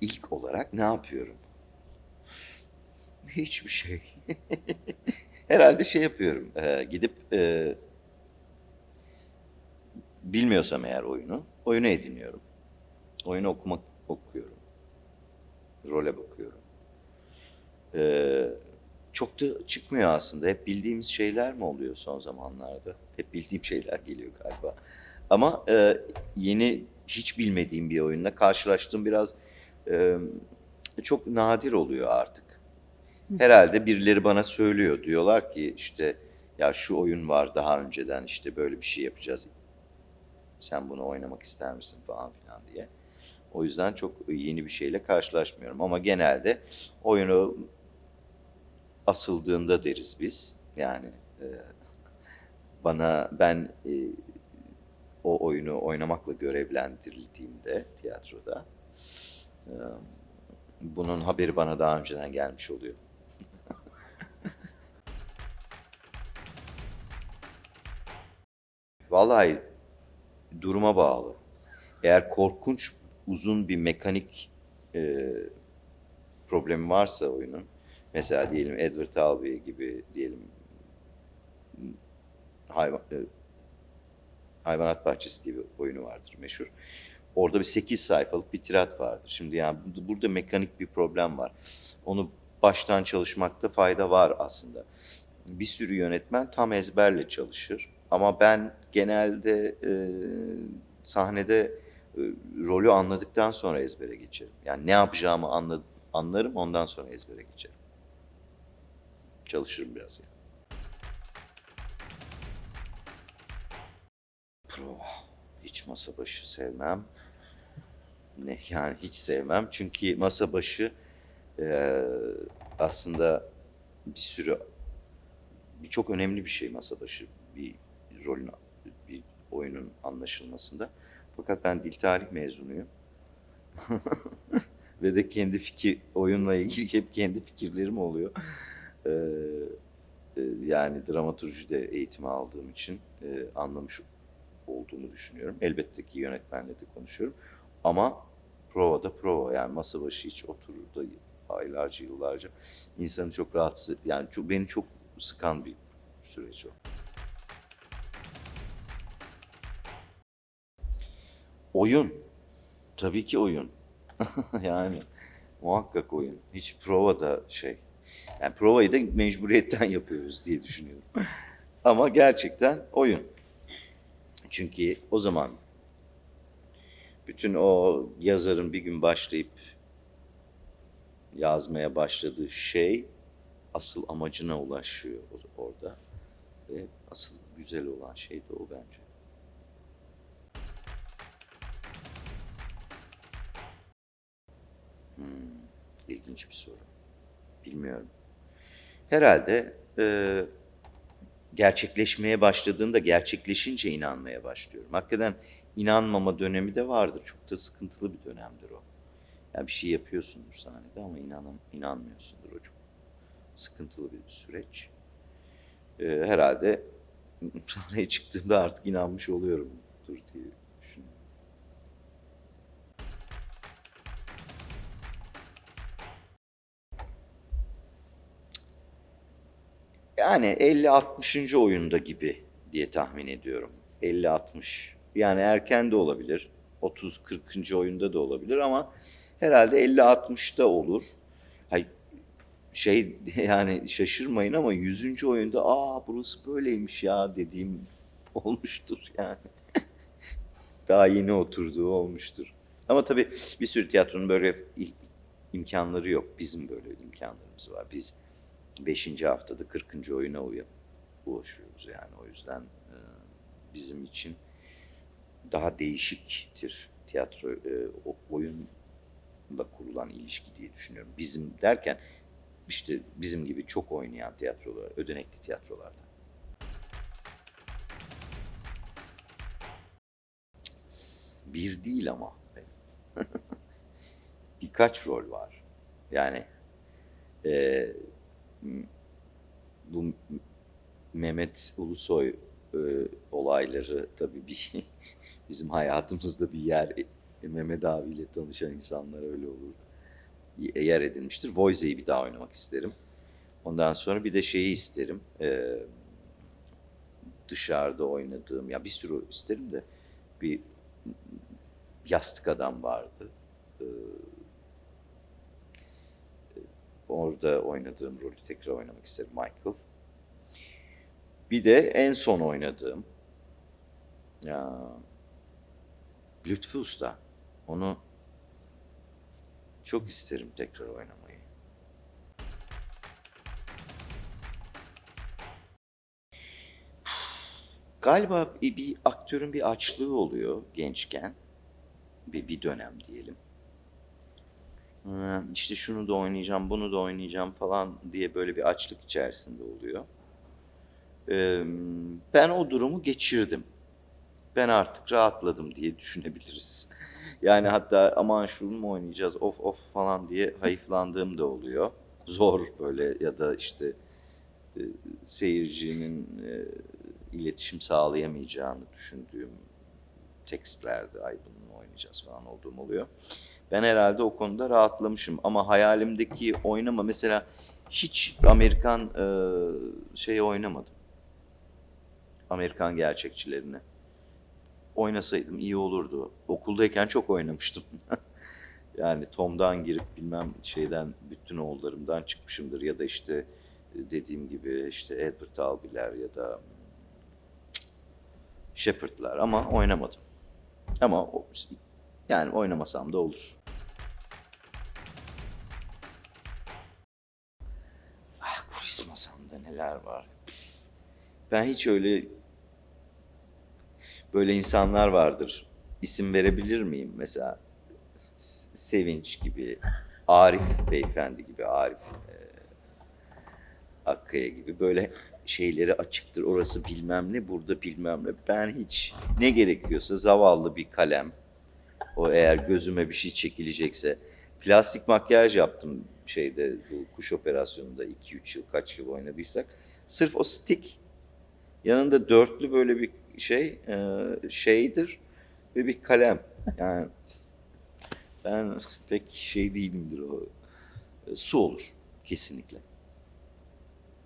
ilk olarak ne yapıyorum? Hiçbir şey. Herhalde şey yapıyorum. e, gidip e, bilmiyorsam eğer oyunu, oyunu ediniyorum. Oyunu okumak okuyorum. Role bakıyorum. Ee, çok da çıkmıyor aslında. Hep bildiğimiz şeyler mi oluyor son zamanlarda? Hep bildiğim şeyler geliyor galiba. Ama e, yeni hiç bilmediğim bir oyunla karşılaştığım biraz çok nadir oluyor artık. Herhalde birileri bana söylüyor. Diyorlar ki işte ya şu oyun var daha önceden işte böyle bir şey yapacağız. Sen bunu oynamak ister misin falan filan diye. O yüzden çok yeni bir şeyle karşılaşmıyorum. Ama genelde oyunu asıldığında deriz biz. Yani bana ben o oyunu oynamakla görevlendirildiğimde tiyatroda bunun haberi bana daha önceden gelmiş oluyor. Vallahi duruma bağlı. Eğer korkunç uzun bir mekanik e, problemi varsa oyunun, mesela diyelim Edward Albee gibi diyelim hayvan, e, Hayvanat Bahçesi diye bir oyunu vardır meşhur. Orada bir 8 sayfalık bir tirat vardır. Şimdi yani bu- burada mekanik bir problem var. Onu baştan çalışmakta fayda var aslında. Bir sürü yönetmen tam ezberle çalışır. Ama ben genelde e, sahnede e, rolü anladıktan sonra ezbere geçerim. Yani ne yapacağımı anla, anlarım ondan sonra ezbere geçerim. Çalışırım biraz yani. Prova. Hiç masa başı sevmem. Ne yani hiç sevmem. Çünkü masa başı e, aslında bir sürü bir çok önemli bir şey masa başı bir rolün bir oyunun anlaşılmasında. Fakat ben dil tarih mezunuyum. Ve de kendi fikir oyunla ilgili hep kendi fikirlerim oluyor. Ee, e, yani dramaturjide eğitimi aldığım için e, anlamış olduğunu düşünüyorum. Elbette ki yönetmenle de konuşuyorum. Ama prova da prova yani masa başı hiç oturur da aylarca yıllarca insanı çok rahatsız yani çok, beni çok sıkan bir süreç o. Oyun. Tabii ki oyun. yani muhakkak oyun. Hiç prova da şey. Yani provayı da mecburiyetten yapıyoruz diye düşünüyorum. Ama gerçekten oyun. Çünkü o zaman bütün o yazarın bir gün başlayıp yazmaya başladığı şey asıl amacına ulaşıyor orada. Ve asıl güzel olan şey de o bence. Hmm, ilginç bir soru. Bilmiyorum. Herhalde e, gerçekleşmeye başladığında gerçekleşince inanmaya başlıyorum. Hakikaten inanmama dönemi de vardır. Çok da sıkıntılı bir dönemdir o. Ya bir şey yapıyorsundur sahnede ama inanam, inanmıyorsundur. O çok sıkıntılı bir süreç. Ee, herhalde sahneye çıktığımda artık inanmış oluyorumdur diye. Yani 50-60. oyunda gibi diye tahmin ediyorum. 50-60. Yani erken de olabilir. 30-40. oyunda da olabilir ama herhalde 50-60'da olur. Hay şey yani şaşırmayın ama 100. oyunda aa burası böyleymiş ya dediğim olmuştur yani. Daha yeni oturduğu olmuştur. Ama tabii bir sürü tiyatronun böyle imkanları yok. Bizim böyle imkanlarımız var. Biz 5. haftada 40. oyuna ulaşıyoruz yani. O yüzden bizim için daha değişiktir tiyatro e, oyunla kurulan ilişki diye düşünüyorum. Bizim derken işte bizim gibi çok oynayan tiyatrolar, ödenekli tiyatrolarda. Bir değil ama. Birkaç rol var. Yani e, bu Mehmet Ulusoy e, olayları tabii bir bizim hayatımızda bir yer. E, Mehmet abiyle tanışan insanlar öyle olur. yer edinmiştir. Voice'yi bir daha oynamak isterim. Ondan sonra bir de şeyi isterim. Ee, dışarıda oynadığım, ya bir sürü isterim de bir yastık adam vardı. Ee, orada oynadığım rolü tekrar oynamak isterim Michael. Bir de en son oynadığım ya Lütfü Usta. Onu çok isterim tekrar oynamayı. Galiba bir, bir aktörün bir açlığı oluyor gençken. Bir, bir dönem diyelim. Ee, İşte şunu da oynayacağım, bunu da oynayacağım falan diye böyle bir açlık içerisinde oluyor. Ben o durumu geçirdim. Ben artık rahatladım diye düşünebiliriz. Yani hatta aman şunu mu oynayacağız of of falan diye hayıflandığım da oluyor. Zor böyle ya da işte seyircinin iletişim sağlayamayacağını düşündüğüm tekstlerde ay bunu oynayacağız falan olduğum oluyor. Ben herhalde o konuda rahatlamışım ama hayalimdeki oynama mesela hiç Amerikan e, şey oynamadım. Amerikan gerçekçilerini. Oynasaydım iyi olurdu. Okuldayken çok oynamıştım. yani Tom'dan girip bilmem şeyden bütün oğullarımdan çıkmışımdır ya da işte e, dediğim gibi işte Edward Albiler ya da Shepard'lar ama oynamadım. Ama yani oynamasam da olur. Ah kulis masamda neler var. Ben hiç öyle böyle insanlar vardır. İsim verebilir miyim? Mesela Sevinç gibi, Arif beyefendi gibi, Arif e, Akkaya gibi böyle şeyleri açıktır. Orası bilmem ne, burada bilmem ne. Ben hiç ne gerekiyorsa zavallı bir kalem. O eğer gözüme bir şey çekilecekse. Plastik makyaj yaptım şeyde bu kuş operasyonunda 2-3 yıl kaç yıl oynadıysak. Sırf o stick yanında dörtlü böyle bir şey e, şeydir ve bir kalem. Yani ben pek şey değilimdir o. E, Su olur kesinlikle.